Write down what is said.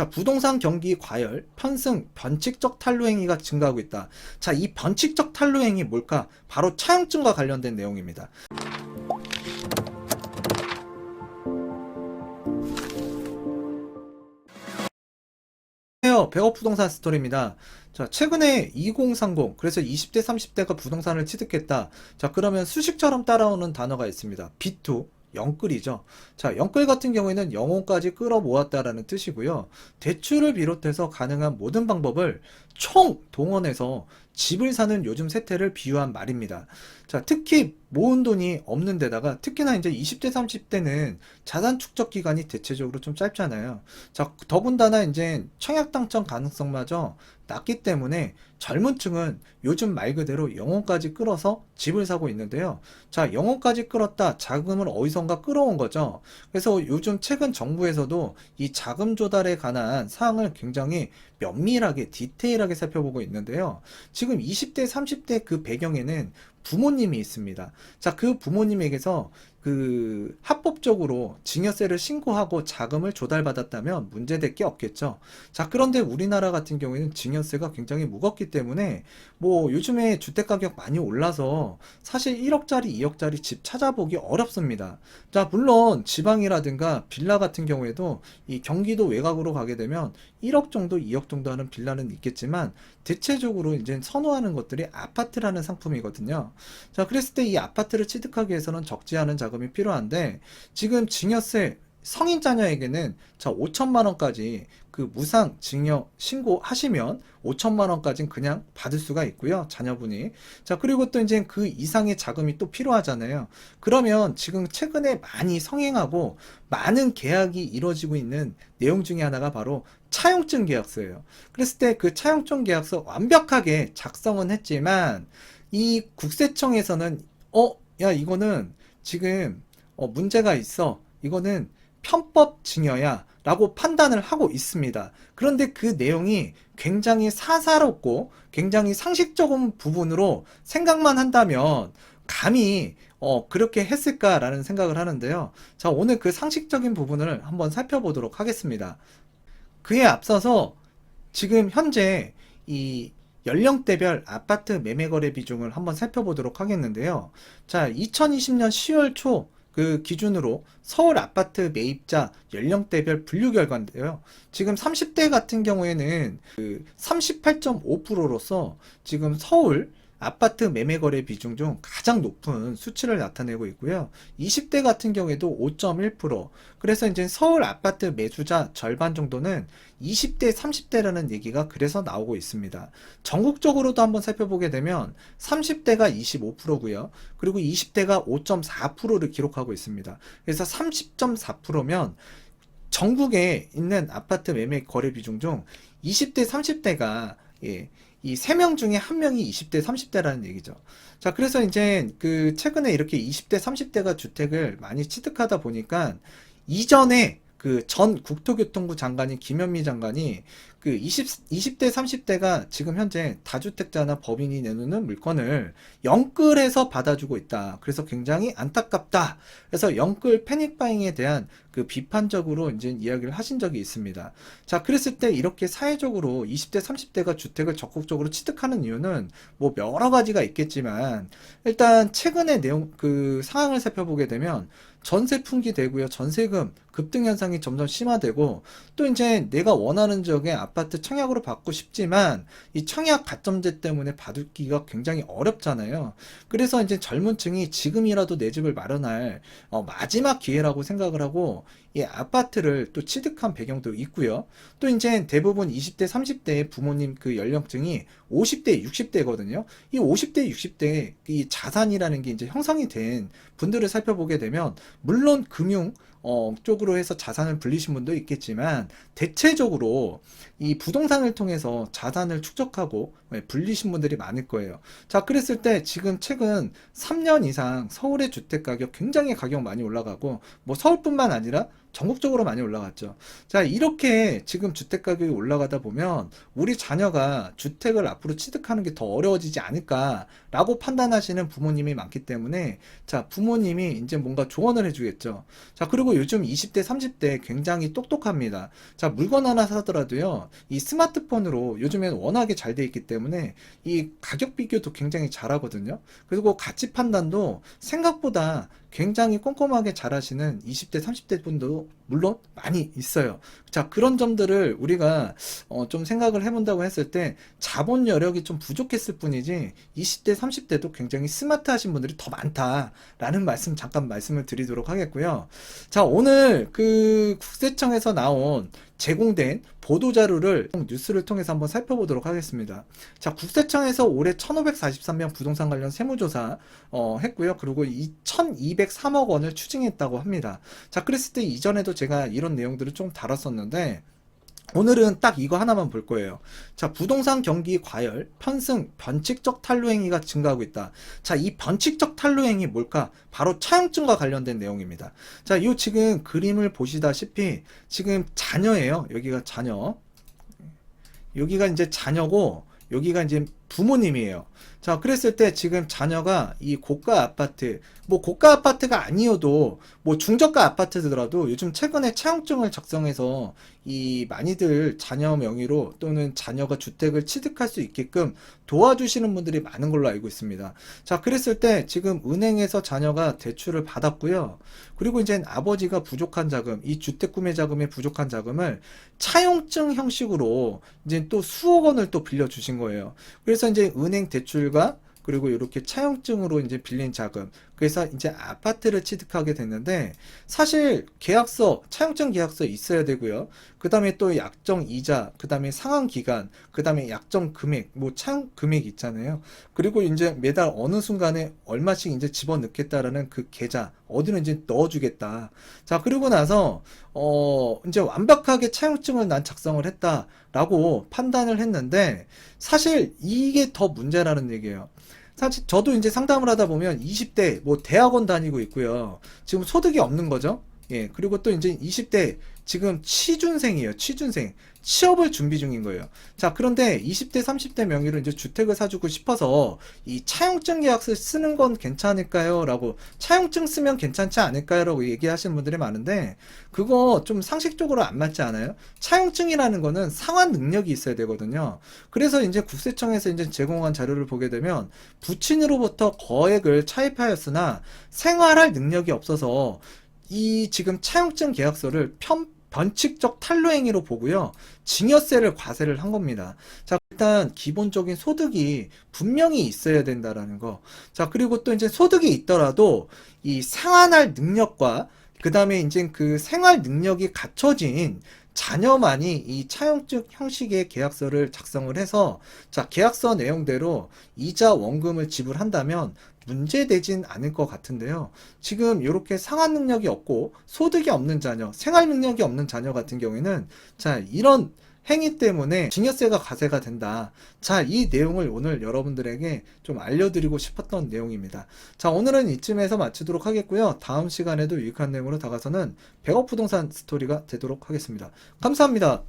자, 부동산 경기 과열, 편승, 변칙적 탈루 행위가 증가하고 있다. 자, 이 변칙적 탈루 행위 뭘까? 바로 차용증과 관련된 내용입니다. 백업 부동산 스토리입니다. 자, 최근에 2030, 그래서 20대, 30대가 부동산을 취득했다. 자, 그러면 수식처럼 따라오는 단어가 있습니다. B2, 영끌이죠. 자, 영끌 같은 경우에는 영혼까지 끌어 모았다라는 뜻이고요. 대출을 비롯해서 가능한 모든 방법을 총 동원해서 집을 사는 요즘 세태를 비유한 말입니다. 자, 특히 모은 돈이 없는 데다가 특히나 이제 20대, 30대는 자산 축적 기간이 대체적으로 좀 짧잖아요. 자, 더군다나 이제 청약 당첨 가능성마저 낮기 때문에 젊은 층은 요즘 말 그대로 영혼까지 끌어서 집을 사고 있는데요. 자, 영혼까지 끌었다. 자금을 어디선가 끌어온 거죠. 그래서 요즘 최근 정부에서도 이 자금 조달에 관한 사항을 굉장히 면밀하게 디테일하게 살펴보고 있는데요. 지금 20대, 30대 그 배경에는 부모님이 있습니다. 자, 그 부모님에게서 그 합법적으로 증여세를 신고하고 자금을 조달받았다면 문제될 게 없겠죠. 자, 그런데 우리나라 같은 경우에는 증여세가 굉장히 무겁기 때문에 뭐 요즘에 주택 가격 많이 올라서 사실 1억짜리, 2억짜리 집 찾아보기 어렵습니다. 자, 물론 지방이라든가 빌라 같은 경우에도 이 경기도 외곽으로 가게 되면 1억 정도, 2억 정도 하는 빌라는 있겠지만 대체적으로 이제 선호하는 것들이 아파트라는 상품이거든요. 자, 그랬을 때 이 아파트를 취득하기 위해서는 적지 않은 자금이 필요한데 지금 증여세 성인 자녀에게는 자 5천만 원까지 그 무상 증여 신고하시면 5천만 원까지는 그냥 받을 수가 있고요 자녀분이. 자 그리고 또 이제 그 이상의 자금이 또 필요하잖아요. 그러면 지금 최근에 많이 성행하고 많은 계약이 이루어지고 있는 내용 중에 하나가 바로 차용증 계약서예요. 그랬을 때 그 차용증 계약서 완벽하게 작성은 했지만 이 국세청에서는 어, 야, 이거는 지금 어, 문제가 있어. 이거는 편법 증여야. 라고 판단을 하고 있습니다. 그런데 그 내용이 굉장히 사사롭고 굉장히 상식적인 부분으로 생각만 한다면 감히 어, 그렇게 했을까라는 생각을 하는데요. 자, 오늘 그 상식적인 부분을 한번 살펴보도록 하겠습니다. 그에 앞서서 지금 현재 이 연령대별 아파트 매매 거래 비중을 한번 살펴보도록 하겠는데요. 자, 2020년 10월 초 그 기준으로 서울 아파트 매입자 연령대별 분류 결과인데요. 지금 30대 같은 경우에는 그 38.5%로서 지금 서울 아파트 매매 거래 비중 중 가장 높은 수치를 나타내고 있고요. 20대 같은 경우에도 5.1%. 그래서 이제 서울 아파트 매수자 절반 정도는 20대, 30대라는 얘기가 그래서 나오고 있습니다. 전국적으로도 한번 살펴보게 되면 30대가 25%고요. 그리고 20대가 5.4%를 기록하고 있습니다. 그래서 30.4%면 전국에 있는 아파트 매매 거래 비중 중 20대, 30대가 예, 이 세 명 중에 한 명이 20대, 30대라는 얘기죠. 자, 그래서 이제 그 최근에 이렇게 20대, 30대가 주택을 많이 취득하다 보니까 이전에 그 전 국토교통부 장관인 김현미 장관이 그 20, 20대, 30대가 지금 현재 다주택자나 법인이 내놓는 물건을 영끌해서 받아주고 있다. 그래서 굉장히 안타깝다. 그래서 영끌 패닉바잉에 대한 그 비판적으로 이제 이야기를 하신 적이 있습니다. 자, 그랬을 때 이렇게 사회적으로 20대, 30대가 주택을 적극적으로 취득하는 이유는 뭐 여러 가지가 있겠지만 일단 최근의 내용 그 상황을 살펴보게 되면 전세 풍기 되고요. 전세금 급등 현상이 점점 심화되고 또 이제 내가 원하는 지역에 아파트 청약으로 받고 싶지만 이 청약 가점제 때문에 받기가 굉장히 어렵잖아요. 그래서 이제 젊은 층이 지금이라도 내 집을 마련할 어, 마지막 기회라고 생각을 하고 이 아파트를 또 취득한 배경도 있고요. 또 이제 대부분 20대, 30대의 부모님 그 연령층이 50대, 60대거든요. 이 50대, 60대 이 자산이라는 게 이제 형성이 된 분들을 살펴보게 되면 물론 금융 어, 쪽으로 해서 자산을 불리신 분도 있겠지만 대체적으로 이 부동산을 통해서 자산을 축적하고 예, 불리신 분들이 많을 거예요. 자, 그랬을 때 지금 최근 3년 이상 서울의 주택 가격 굉장히 가격 많이 올라가고 뭐 서울뿐만 아니라 전국적으로 많이 올라갔죠. 자, 이렇게 지금 주택 가격이 올라가다 보면 우리 자녀가 주택을 앞으로 취득하는 게 더 어려워지지 않을까라고 판단하시는 부모님이 많기 때문에 자, 부모님이 이제 뭔가 조언을 해 주겠죠. 자, 그리고 요즘 20대, 30대 굉장히 똑똑합니다. 자, 물건 하나 사더라도요, 이 스마트폰으로 요즘엔 워낙에 잘 돼 있기 때문에 이 가격 비교도 굉장히 잘하거든요. 그리고 가치 판단도 생각보다 굉장히 꼼꼼하게 잘하시는 20대, 30대 분도 물론 많이 있어요. 자, 그런 점들을 우리가 어, 좀 생각을 해본다고 했을 때 자본 여력이 좀 부족했을 뿐이지 20대, 30대도 굉장히 스마트하신 분들이 더 많다라는 말씀 잠깐 말씀을 드리도록 하겠고요. 자, 오늘 그 국세청에서 나온 제공된 보도자료를 뉴스를 통해서 한번 살펴보도록 하겠습니다. 자, 국세청에서 올해 1543명 부동산 관련 세무조사 어, 했고요. 그리고 2203억 원을 추징했다고 합니다. 자, 그랬을 때 이전에도 제가 이런 내용들을 좀 다뤘었는데 오늘은 딱 이거 하나만 볼 거예요. 자, 부동산 경기 과열, 편승, 변칙적 탈루 행위가 증가하고 있다. 자, 이 변칙적 탈루 행위 뭘까? 바로 차용증과 관련된 내용입니다. 자, 이 지금 그림을 보시다시피 지금 자녀예요. 여기가 자녀. 여기가 이제 자녀고 여기가 이제 부모님이에요. 자, 그랬을 때 지금 자녀가 이 고가 아파트, 뭐 고가 아파트가 아니어도 뭐 중저가 아파트더라도 요즘 최근에 차용증을 작성해서 이 많이들 자녀 명의로 또는 자녀가 주택을 취득할 수 있게끔 도와주시는 분들이 많은 걸로 알고 있습니다. 자, 그랬을 때 지금 은행에서 자녀가 대출을 받았고요. 그리고 이제 아버지가 부족한 자금, 이 주택 구매 자금에 부족한 자금을 차용증 형식으로 이제 또 수억 원을 또 빌려 주신 거예요. 그래서 이제 은행 대출과 그리고 이렇게 차용증으로 이제 빌린 자금. 그래서 이제 아파트를 취득하게 됐는데 사실 계약서, 차용증 계약서 있어야 되고요. 그 다음에 또 약정 이자, 그 다음에 상환 기간, 그 다음에 약정 금액, 뭐 차용 금액 있잖아요. 그리고 이제 매달 어느 순간에 얼마씩 이제 집어넣겠다라는 그 계좌, 어디는 이제 넣어주겠다. 자, 그리고 나서, 어, 이제 완벽하게 차용증을 난 작성을 했다라고 판단을 했는데 사실 이게 더 문제라는 얘기예요. 사실 저도 이제 상담을 하다 보면 20대 뭐 대학원 다니고 있고요. 지금 소득이 없는 거죠. 예, 그리고 또 이제 20대 지금 취준생이에요. 취준생. 취업을 준비 중인 거예요. 자, 그런데 20대, 30대 명의로 이제 주택을 사주고 싶어서 이 차용증 계약서 쓰는 건 괜찮을까요? 라고 차용증 쓰면 괜찮지 않을까요? 라고 얘기하시는 분들이 많은데 그거 좀 상식적으로 안 맞지 않아요? 차용증이라는 거는 상환 능력이 있어야 되거든요. 그래서 이제 국세청에서 이제 제공한 자료를 보게 되면 부친으로부터 거액을 차입하였으나 생활할 능력이 없어서 이 지금 차용증 계약서를 편, 변칙적 탈루 행위로 보고요. 증여세를 과세를 한 겁니다. 자, 일단 기본적인 소득이 분명히 있어야 된다라는 거. 자, 그리고 또 이제 소득이 있더라도 이 상환할 능력과 그 다음에 이제 그 생활 능력이 갖춰진 자녀만이 이 차용증 형식의 계약서를 작성을 해서 자, 계약서 내용대로 이자 원금을 지불한다면 문제되진 않을 것 같은데요. 지금 이렇게 상환 능력이 없고 소득이 없는 자녀, 생활 능력이 없는 자녀 같은 경우에는 자, 이런 행위 때문에 증여세가 과세가 된다. 자, 이 내용을 오늘 여러분들에게 좀 알려드리고 싶었던 내용입니다. 자, 오늘은 이쯤에서 마치도록 하겠고요. 다음 시간에도 유익한 내용으로 다가서는 100억 부동산 스토리가 되도록 하겠습니다. 감사합니다.